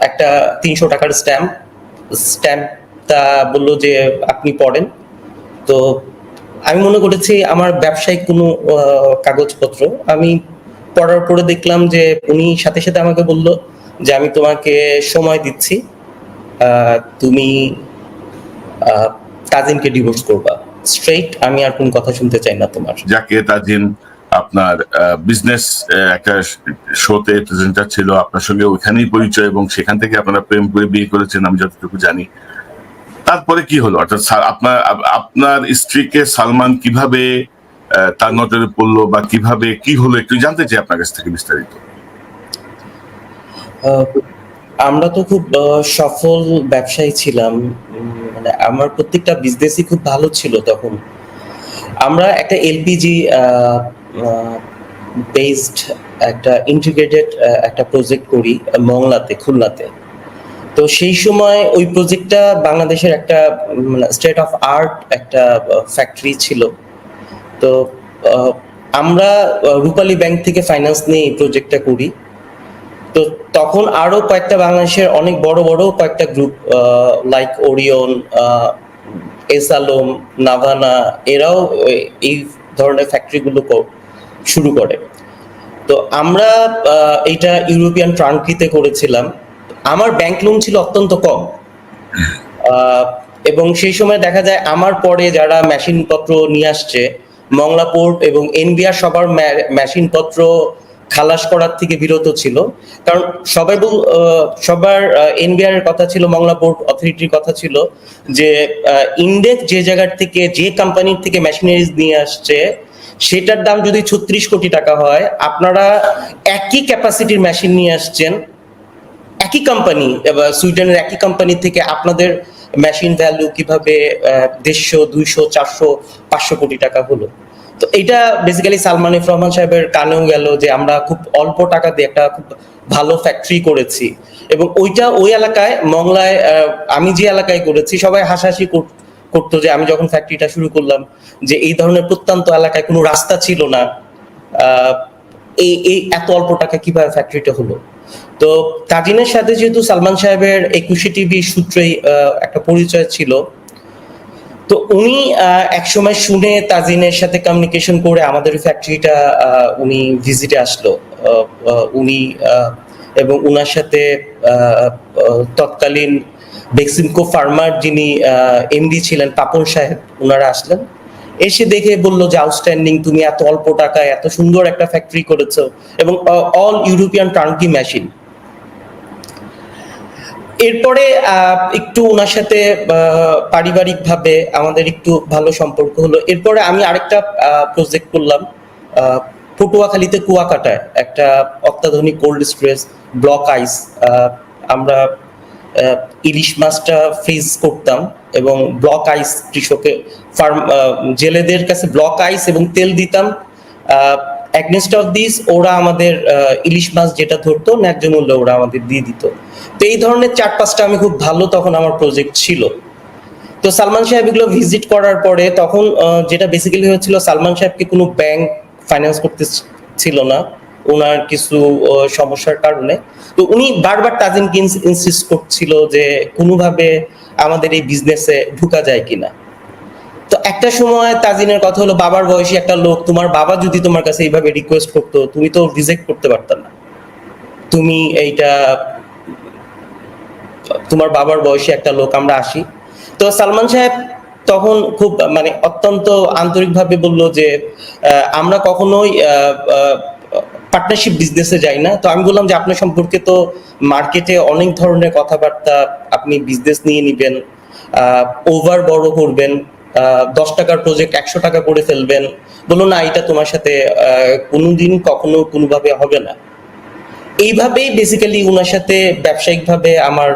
একটা তিনশো টাকার স্ট্যাম্প স্ট্যাম্পটা বলল যে আপনি পড়েন। তো আমি মনে করেছি আমার ব্যবসায়িক কোনো কাগজপত্র। আমি পড়ার পরে দেখলাম যে উনি সাথে সাথে আমাকে বলল যে আমি তোমাকে সময় দিচ্ছি তুমি আহ, তাজিনকে ডিভোর্স করবা। স্ট্রেইট আমি আর কোনো কথা শুনতে চাই না তোমার। যাকে তাজিন আপনার বিজনেস একটা শোতে প্রেজেন্টার ছিল, আপনার সঙ্গে ওইখানেই পরিচয় এবং সেখান থেকে আপনারা প্রেম করে বিয়ে করেছেন, আমি যতটুকু জানি। তারপরে কি হলো? অর্থাৎ আপনার, আপ- আপনার স্ত্রীকে সালমান কীভাবে তার নজরে পড়ল বা কীভাবে, কি হলো একটু জানতে চাই আপনার কাছ থেকে বিস্তারিত। আমরা তো খুব সফল ব্যবসায়ী ছিলাম মানে আমার প্রত্যেকটা বিজনেসই খুব ভালো ছিল তখন। আমরা একটা এলপিজি বেসড একটা ইন্টিগ্রেটেড একটা প্রজেক্ট করি, মংলাতে, খুলনাতে। তো সেই সময় ওই প্রজেক্টটা বাংলাদেশের একটা স্টেট অফ আর্ট একটা ফ্যাক্টরি ছিল। তো আমরা রূপালী ব্যাংক থেকে ফাইন্যান্স নিয়ে এই প্রজেক্টটা করি। তো তখন আরও কয়েকটা বাংলাদেশের অনেক বড় বড় কয়েকটা group like Orion S Alam Navana, এরাও এই ধরনের ফ্যাক্টরিগুলো শুরু করে। তো আমরা এটা ইউরোপিয়ান ট্রাঙ্কিতে করেছিলাম। আমার ব্যাংক লোন ছিল অত্যন্ত কম। এবং সেই সময় দেখা যায় আমার পরে যারা মেশিনপত্র নিয়ে আসছে, মংলা পোর্ট এবং এনবিআর সবার মেশিনপত্র খালাস করার থেকে বিরত ছিল। কারণ সবাই সবার এনবিআর এর কথা ছিল, মংলা বোর্ড অথরিটির কথা ছিল যে ইন্ডেক্স যে জায়গার থেকে, যে কোম্পানির থেকে মেশিনারিজ নিয়ে আসছে, সেটার দাম যদি ছত্রিশ কোটি টাকা হয়, আপনারা একই ক্যাপাসিটির মেশিন নিয়ে আসছেন, একই কোম্পানি সুইডেনের একই কোম্পানি থেকে আপনাদের মেশিন ভ্যালু কীভাবে দেড়শো, দুইশো, চারশো, পাঁচশো কোটি টাকা হলো। তো এটা বেসিক্যালি সালমান রহমান সাহেবের কানেও গেল যে আমরা খুব অল্প টাকা দিয়ে একটা খুব ভালো ফ্যাক্টরি করেছি। এবং ওইটা ওই এলাকায়, মংলায় আমি যে এলাকায় করেছি, সবাই হাসাহাসি কর- করতো যে আমি যখন ফ্যাক্টরিটা শুরু করলাম যে এই ধরনের প্রত্যন্ত এলাকায় কোনো রাস্তা ছিল না এই এই এত অল্প টাকা কীভাবে ফ্যাক্টরিটা হলো? তো তাজিনের সাথে যেহেতু সালমান সাহেবের একুশে টিভি সূত্রেই একটা পরিচয় ছিল তো উনি একসময় শুনে তাজিনের সাথে কমিউনিকেশন করে আমাদের ফ্যাক্টরিটা উনি ভিজিটে আসলো। উনি এবং উনার সাথে তৎকালীন বেক্সিমকো ফার্মার যিনি এমডি ছিলেন, পাপন সাহেব ওনারা আসলেন। এসে দেখে বলল যে আউটস্ট্যান্ডিং তুমি এত অল্প টাকায় এত সুন্দর একটা ফ্যাক্টরি করেছ এবং অল ইউরোপিয়ান টার্কি মেশিন এরপরে একটু ওনার সাথে পারিবারিক ভাবে আমাদের একটু ভালো সম্পর্ক হলো। এরপরে আমি আরেকটা প্রজেক্ট করলাম পটুয়াখালীতে কুয়াকাটায় একটা অত্যাধুনিক কোল্ড স্টোরেজ ব্লক আইস আমরা ইলিশ মাছটা ফ্রিজ করতাম এবং ব্লক আইস কৃষকের ফার্ম জেলেদের কাছে ব্লক আইস এবং তেল দিতাম অ্যাগনেস্ট অফ দিস ওরা আমাদের ইলিশ মাছ যেটা ধরতো, ন্যায্য মূল্যে ওরা আমাদের দিয়ে দিত। তো এই ধরনের চার পাঁচটা আমি খুব ভালো তখন আমার প্রজেক্ট ছিল। তো সালমান সাহেব এগুলো ভিজিট করার পরে তখন যেটা বেসিক্যালি হয়েছিল, সালমান সাহেবকে কোনো ব্যাংক ফাইন্যান্স করতে ছিল না। ওনার কিছু সমস্যার কারণে। তো উনি বারবার তাজিমকে ইনসিস্ট করছিল যে কোনোভাবে আমাদের এই বিজনেসে ঢুকা যায় কিনা। তো একটা সময় তাজিনের কথা হলো, বাবার বয়সী একটা লোক, তোমার বাবা যদি তোমার কাছে এইভাবে রিকোয়েস্ট করতো, তুমি তো রিজেক্ট করতে পারত না। তুমি এইটা, তোমার বাবার বয়সী একটা লোক, আমরা আসি। তো সালমান সাহেব তখন খুব মানে অত্যন্ত আন্তরিকভাবে বলল যে আমরা কখনোই পার্টনারশিপ বিজনেসে যাই না। তো আমি বললাম যে, আপনার সম্পর্কে তো মার্কেটে অনেক ধরনের কথাবার্তা আপনি বিজনেস নিয়ে নিবেন ওভার বড় করবেন। দশ টাকার প্রজেক্ট একশো টাকা করে ফেলবেন। বলল, না, এটা তোমার সাথে কোনোদিন কখনো কোনোভাবে হবে না। এইভাবেই বেসিক্যালি ওনার সাথে ব্যবসায়িকভাবে আমার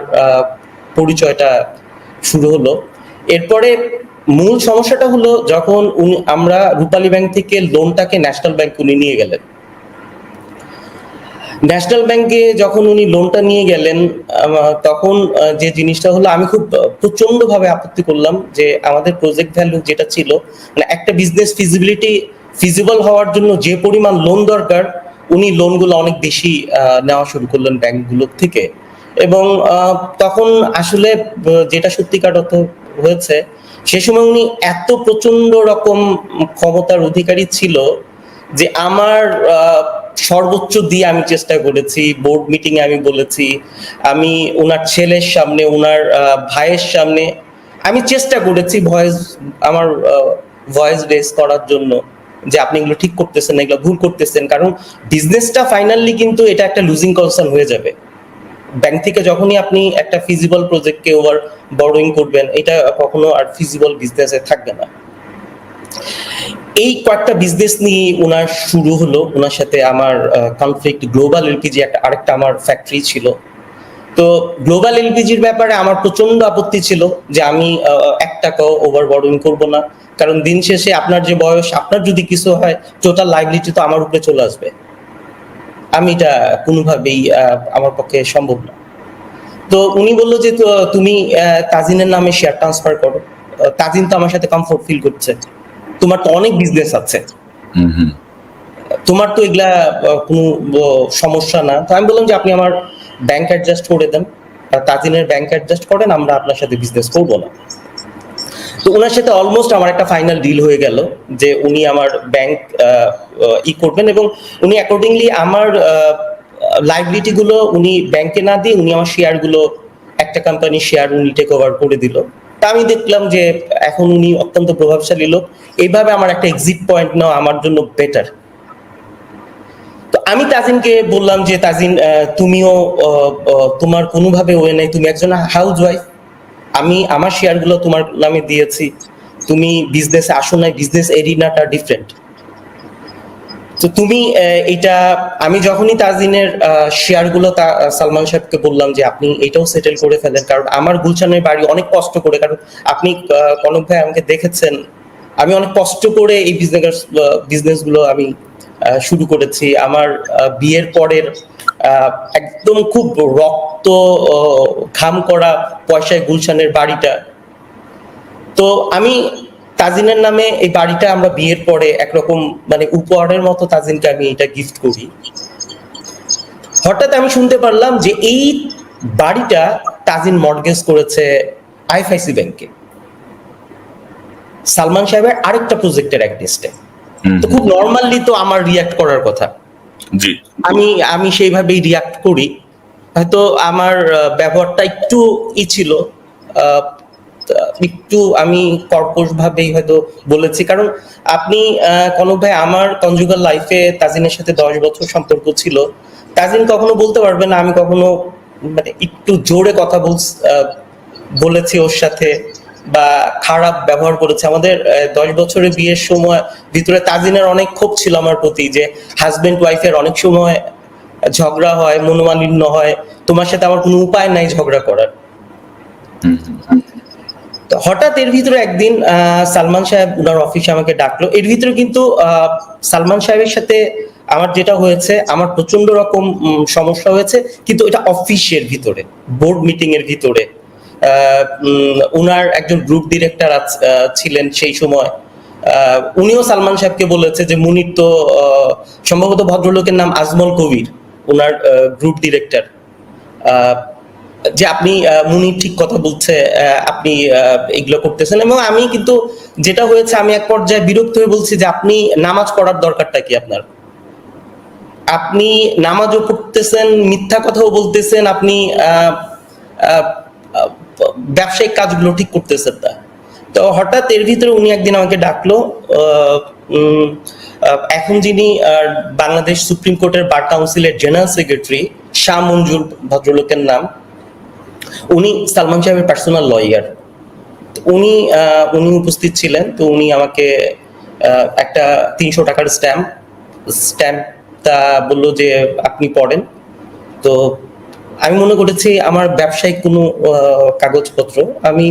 পরিচয়টা শুরু হলো। এরপরে মূল সমস্যাটা হলো যখন আমরা রূপালী ব্যাংক থেকে লোনটাকে ন্যাশনাল ব্যাংক উনি নিয়ে গেলেন। ন্যাশনাল ব্যাংকে যখন উনি লোনটা নিয়ে গেলেন তখন যে জিনিসটা হলো, আমি খুব প্রচণ্ড ভাবে আপত্তি করলাম যে আমাদের প্রজেক্ট ভ্যালু যেটা ছিল মানে একটা বিজনেস ফিজিবিলিটি ফিজিবল হওয়ার জন্য যে পরিমাণ লোন দরকার, উনি লোনগুলো অনেক বেশি নেওয়া শুরু করলেন ব্যাংকগুলোর থেকে। এবং তখন আসলে যেটা সত্যিকার অর্থ হয়েছে, সে সময় উনি এত প্রচণ্ড রকম ক্ষমতার অধিকারী ছিল যে আমার সর্বোচ্চ দিয়ে আমি চেষ্টা করেছি বোর্ড মিটিং আমি বলেছি, আমি ওনার ছেলের সামনে ওনার ভাইয়ের সামনে আমি চেষ্টা করেছি ভয়েস আমার ভয়েস রেস করার জন্য যে আপনি এগুলো ঠিক করতেছেন এগুলো ভুল করতেছেন। কারণ বিজনেসটা ফাইনালি কিন্তু এটা একটা লুজিং কনসার্ন হয়ে যাবে। ব্যাংক থেকে যখনই আপনি একটা ফিজিবল প্রজেক্টকে ওভার বড়োইং করবেন, এটা কখনো আর ফিজিবল বিজনেসে থাকবে না। এই কয়েকটা বিজনেস নিয়ে ওনার শুরু হলো। ওনার সাথে আমার কনফ্লিক্ট গ্লোবাল এলপিজি একটা, আরেকটা আমার ফ্যাক্টরি ছিল। তো গ্লোবাল এলপিজির ব্যাপারে আমার প্রচণ্ড আপত্তি ছিল যে আমি এক টাকাও ওভার বর্ডিং করব না। কারণ দিন শেষে আপনার যে বয়স, আপনার যদি কিছু হয় টোটাল লাইবিলিটি তো আমার উপরে চলে আসবে। আমি এটা কোনোভাবেই আমার পক্ষে সম্ভব না। তো উনি বলল যে তুমি তাজিনের নামে শেয়ার ট্রান্সফার করো। তাজিন তো আমার সাথে কমফোর্ট ফিল করছে। তোমার তো অনেক বিজনেস আছে। হুম হুম। তোমার তো এগুলা কোনো সমস্যা না। তো আমি বললাম যে আপনি আমার ব্যাংক অ্যাডজাস্ট করে দেন। তাজিনের ব্যাংক অ্যাডজাস্ট করেন আমরা আপনার সাথে বিজনেস করব না। তো ওনার সাথে অলমোস্ট আমার একটা ফাইনাল ডিল হয়ে গেল যে উনি আমার ব্যাংক ই করবেন এবং উনি অ্যাকর্ডিংলি আমার লাইবিলিটি গুলো উনি ব্যাংকে না দিয়ে উনি আমার শেয়ারগুলো একটা কোম্পানির শেয়ার উনি টেক ওভার করে দিল। তা আমি দেখলাম যে এখন উনি অত্যন্ত প্রভাবশালী লোক। এইভাবে আমার একটা এক্সিট পয়েন্ট নাও আমার জন্য বেটার তো আমি তাজিনকে বললাম যে, তাজিন তুমিও তোমার কোনোভাবে ওয়ে নাই। তুমি একজন হাউস ওয়াইফ আমি আমার শেয়ারগুলো তোমার নামে দিয়েছি। তুমি বিজনেসে আসো নাই। বিজনেস এরিনাটা ডিফারেন্ট তো তুমি এটা, আমি যখনই তাজিনের শেয়ারগুলো তা- সালমান সাহেবকে বললাম যে আপনি এটাও সেটেল করে ফেলেন, কারণ আমার গুলশানের বাড়ি অনেক কষ্ট করে, কারণ আপনি কনক ভাই আমাকে দেখেছেন, আমি অনেক কষ্ট করে এই বিজনেস বিজনেসগুলো আমি শুরু করেছি। আমার বিয়ের পরের একদম খুব রক্ত ঘাম করা পয়সায় গুলশানের বাড়িটা। তো আমি তাজিনের নামে এই বাড়িটা আমরা বিয়ের পরে একরকম মানে উপহারের মতো তাজিনকে আমি এটা গিফট করি। হঠাৎ আমি শুনতে পারলাম যে এই বাড়িটা তাজিন মর্গেজ করেছে আইএফআইসি ব্যাংকে সালমান সাহেবের আরেকটা প্রজেক্টের এক হুম, তো খুব নর্মালি তো আমার রিয়াক্ট করার কথা। আমি আমি সেইভাবেই রিয়াক্ট করি। হয়তো আমার ব্যবহারটা একটু ই ছিল। একটু আমি কর্কশ ভাবেই হয়তো বলেছি। কারণ আপনি কনক ভাই, আমার কনজুগাল লাইফে তাজিনের সাথে দশ বছর সম্পর্ক ছিল। তাজিন কখনো বলতে পারবে না, আমি কখনো মানে একটু জোরে কথা বল বলেছি ওর সাথে বা খারাপ ব্যবহার করেছে। আমাদের দশ বছরের বিয়ের সময় ভিতরে তাজিনের অনেক ক্ষোভ ছিল আমার প্রতি যে হাজবেন্ড ওয়াইফের অনেক সময় ঝগড়া হয়, মনোমালিন্য হয়। তোমার সাথে আমার কোনো উপায় নাই ঝগড়া করার। হঠাৎ এর ভিতরে একদিন সালমান সাহেব উনার অফিসে আমাকে ডাকলো। এর ভিতরে কিন্তু সালমান সাহেবের সাথে আমার যেটা হয়েছে, আমার প্রচণ্ড রকম সমস্যা হয়েছে, কিন্তু এটা অফিসের ভিতরে বোর্ড মিটিং এর ভিতরে। ওনার একজন গ্রুপ ডিরেক্টর ছিলেন সেই সময়। উনিও সালমান সাহেবকে বলেছে যে, মুনির তো সম্ভবত ভদ্রলোকের নাম আজমল কবির ওনার গ্রুপ ডিরেক্টর যে আপনি মুনি ঠিক কথা বলছে আপনি এগুলো করতেছেন। এবং আমি কিন্তু যেটা হয়েছে, আমি এক পর্যায়ে বিরক্ত হয়ে বলছি যে আপনি নামাজ পড়ার দরকারটা কি আপনার? আপনি নামাজও পড়তেছেন, মিথ্যা কথাও বলতেছেন, আপনি ব্যবসায়িক কাজগুলো ঠিক করতেছেন না। তো হঠাৎ এর ভিতরে উনি একদিন আমাকে ডাকলো এখন যিনি বাংলাদেশ সুপ্রিম কোর্টের বার কাউন্সিলের জেনারেল সেক্রেটারি, শাহ মঞ্জুর ভদ্রলোকের নাম উনি সালমান সাহেবের পার্সোনাল লয়ার উনি উনি উপস্থিত ছিলেন, তো উনি আমাকে একটা তিনশো টাকার স্ট্যাম্প স্ট্যাম্পটা বলল যে আপনি পড়েন। তো আমি মনে করেছি আমার ব্যবসায়িক কোনো কাগজপত্র। আমি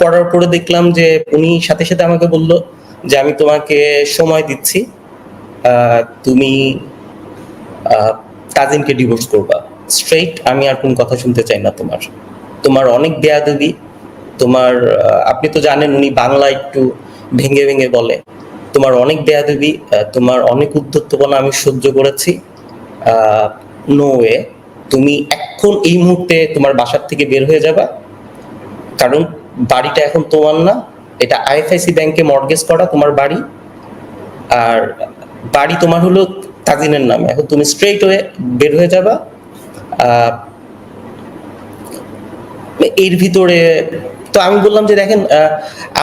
পড়ার পরে দেখলাম যে উনি সাথে সাথে আমাকে বলল যে আমি তোমাকে সময় দিচ্ছি তুমি তাজিমকে ডিভোর্স করবা। স্ট্রেইট আমি আর কোন কথা শুনতে চাই না তোমার। তোমার অনেক দেয়া বেয়াদবি তোমার আপনি তো জানেন উনি বাংলা একটু ভেঙে ভেঙে বলে। তোমার অনেক বেয়াদবি আহ, তোমার অনেক উদ্ধত্তপনা আমি সহ্য করেছি। নো ওয়ে তুমি এখন এই মুহূর্তে তোমার বাসার থেকে বের হয়ে যাবা। কারণ বাড়িটা এখন তোমার না এটা আইএফআইসি ব্যাংকে মর্গেজ করা তোমার বাড়ি। আর বাড়ি তোমার হলো তাজিনের নামে। এখন তুমি স্ট্রেট হয়ে বের হয়ে যাবা। এর ভিতরে, তো আমি বললাম যে দেখেন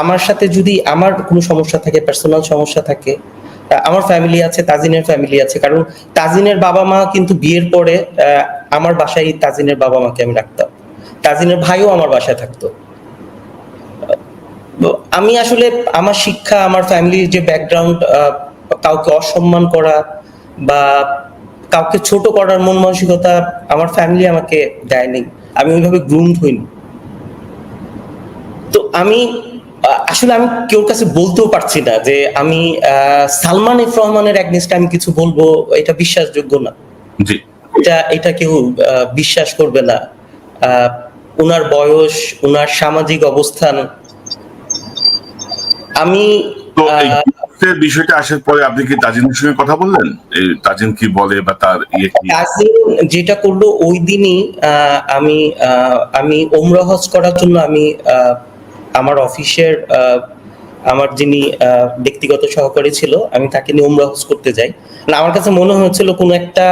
আমার সাথে যদি আমার কোনো সমস্যা থাকে পার্সোনাল সমস্যা থাকে আমার ফ্যামিলি আছে, তাজিনের ফ্যামিলি আছে, কারণ তাজিনের বাবা মা কিন্তু বিয়ের পরে আমার বাসায় তাজিনের বাবা মাকে আমি রাখতাম। তাজিনের ভাইও আমার বাসায় থাকতো। আমি আসলে আমার শিক্ষা, আমার ফ্যামিলির যে ব্যাকগ্রাউন্ড কাউকে অসম্মান করা বা কাউকে ছোট করার মন মানসিকতা আমার ফ্যামিলি আমাকে দেয়নি। আমি ওইভাবে গ্রুম হইনি। তো আমি আসলে আমি কেউর কাছে বলতেও পারছি না যে আমি সালমান এফ রহমানের অ্যাগনিস্টে আমি কিছু বলব এটা বিশ্বাসযোগ্য না। এটা এটা কেউ বিশ্বাস করবে না। ওনার বয়স ওনার সামাজিক অবস্থান। আমি বিষয়টা আসার পরে আপনি কি তাজিনের সঙ্গে কথা বললেন? তাজিন কি বলে বা তার ইয়ে কি? কাজিন যেটা করল ওই দিনই আহ, আমি আহ, আমি ওমরা হজ করার জন্য আমি আহ, আমার অফিসের আমার যিনি ব্যক্তিগত সহকারী ছিল, আমি তাকে নিয়ে ওমরা হজ করতে যাই। না আমার কাছে মনে হয়েছিল কোনো একটা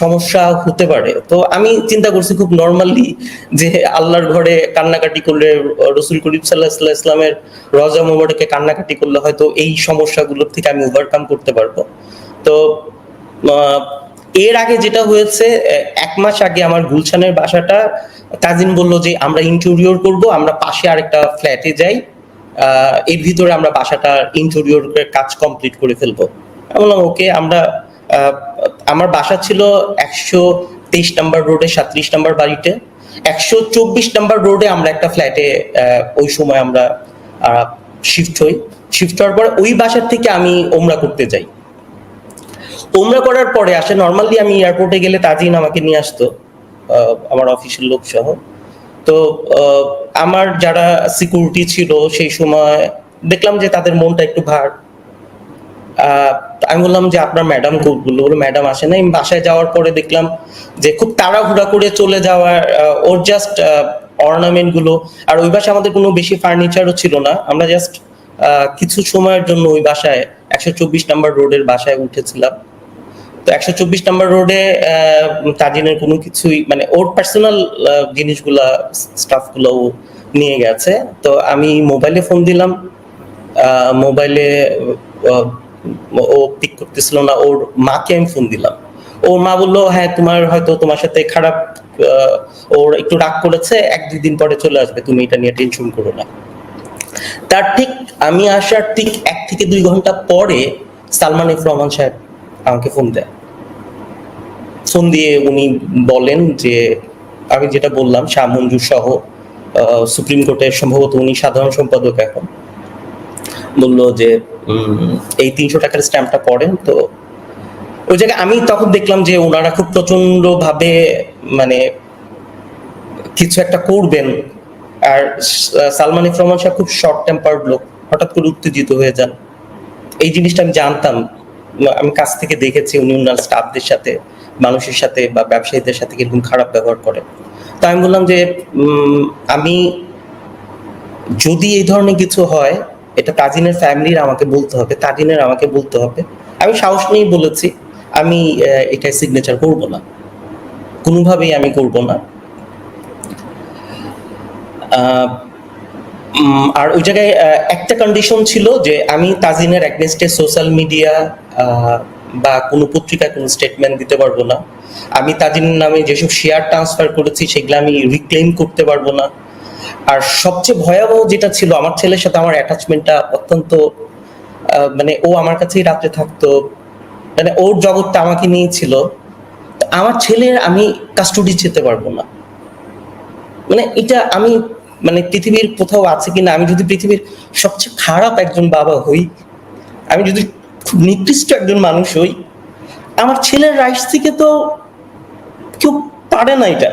সমস্যা হতে পারে। তো আমি চিন্তা করছি খুব নর্মালি যে আল্লাহর ঘরে কান্নাকাটি করলে, রসুল করিম সাল্লাহ সাল্লাহ ইসলামের রজা মোবারকে কান্নাকাটি করলে হয়তো এই সমস্যাগুলোর থেকে আমি ওভারকাম করতে পারব। তো এর আগে যেটা হয়েছে এক মাস আগে আমার গুলশানের বাসাটা, কাজিন বলল যে, আমরা ইন্টেরিয়র করব, আমরা পাশে আরেকটা ফ্ল্যাটে যাই এর ভিতরে আমরা বাসাটা ইন্টেরিয়র কাজ কমপ্লিট করে ফেলব। বললাম, ওকে, আমরা আমার বাসা ছিল একশো তেইশ নাম্বার রোডে, সাতত্রিশ নাম্বার বাড়িতে। একশো চব্বিশ নাম্বার রোডে আমরা একটা ফ্ল্যাটে ওই সময় আমরা শিফট হই। শিফট হওয়ার পর ওই বাসার থেকে আমি ওমরা করতে যাই। ওমরা করার পরে আসে নর্মালি আমি এয়ারপোর্টে গেলে তাজিন আমাকে নিয়ে আসতো আমার অফিসের লোক সহ তো আমার যারা সিকিউরিটি ছিল সেই সময় দেখলাম যে তাদের মনটা একটু ভার। আমি বললাম যে আপনার ম্যাডাম বলল বলো ম্যাডাম আসে না আমি বাসায় যাওয়ার পরে দেখলাম যে খুব তাড়াহুড়া করে চলে যাওয়ার ওর জাস্ট অর্নামেন্টগুলো। আর ওই বাসায় আমাদের কোনো বেশি ফার্নিচারও ছিল না। আমরা জাস্ট কিছু সময়ের জন্য ওই বাসায়, একশো চব্বিশ নাম্বার রোডের বাসায় উঠেছিলাম। তো একশো চব্বিশ নাম্বার রোডে তাজিনের কোনো কিছুই মানে ওর পার্সোনাল জিনিসগুলা স্টাফগুলো নিয়ে গেছে। তো আমি মোবাইলে ফোন দিলাম। মোবাইলে ও পিক করতেছিল না, ওর মাকে আমি ফোন দিলাম। ওর মা বলল হ্যাঁ তোমার হয়তো তোমার সাথে খারাপ ওর একটু রাগ করেছে, এক দুই দিন পরে চলে আসবে, তুমি এটা নিয়ে টেনশন করো না। তার ঠিক আমি আসার ঠিক এক থেকে দুই ঘণ্টা পরে সালমান এফ রহমান সাহেব আমাকে ফোন দেয়। ফোন দিয়ে উনি বলেন যে, আমি যেটা বললাম, শাহ মঞ্জুর সহ সুপ্রিম কোর্টের সম্ভবত উনি সাধারণ সম্পাদক এখন। বলল যে এই তিনশো টাকার স্ট্যাম্পটা পড়েন তো। ওই জায়গায় আমি তখন দেখলাম যে ওনারা খুব প্রচণ্ড ভাবে মানে কিছু একটা করবেন। আর সালমান ইফ রহমান সাহেব খুব শর্ট টেম্পার্ড লোক, হঠাৎ করে উত্তেজিত হয়ে যান। এই জিনিসটা আমি জানতাম। আমি কাছ থেকে দেখেছি উনি ওনার স্টাফদের সাথে, মানুষের সাথে বা ব্যবসায়ীদের সাথে কীরকম খারাপ ব্যবহার করে। তো আমি বললাম যে আমি যদি এই ধরনের কিছু হয়, এটা তাজিনের ফ্যামিলির আমাকে বলতে হবে, তাজিনের আমাকে বলতে হবে। আমি সাহস নিয়েই বলেছি, আমি এটায় সিগনেচার করব না। কোনোভাবেই আমি করব না। আর ওই জায়গায় একটা কন্ডিশন ছিল যে আমি তাজিনের অ্যাগনেস্টে সোশ্যাল মিডিয়া বা কোনো পত্রিকায় কোনো স্টেটমেন্ট দিতে পারব না। আমি তাজিনের নামে যেসব শেয়ার ট্রান্সফার করেছি, সেগুলো আমি রিক্লেম করতে পারব না। আর সবচেয়ে ভয়াবহ যেটা ছিল, আমার ছেলের সাথে আমার অ্যাটাচমেন্টটা অত্যন্ত মানে ও আমার কাছেই রাত্রে থাকতো। মানে ওর জগৎটা আমাকে নিয়ে ছিল। আমার ছেলের আমি কাস্টডি যেতে পারব না। মানে এটা আমি মানে পৃথিবীর কোথাও আছে কিনা, আমি যদি পৃথিবীর সবচেয়ে খারাপ একজন বাবা হই, আমি যদি খুব নিকৃষ্ট একজন মানুষ হই, আমার ছেলের রাইস থেকে তো কেউ পারে না এটা।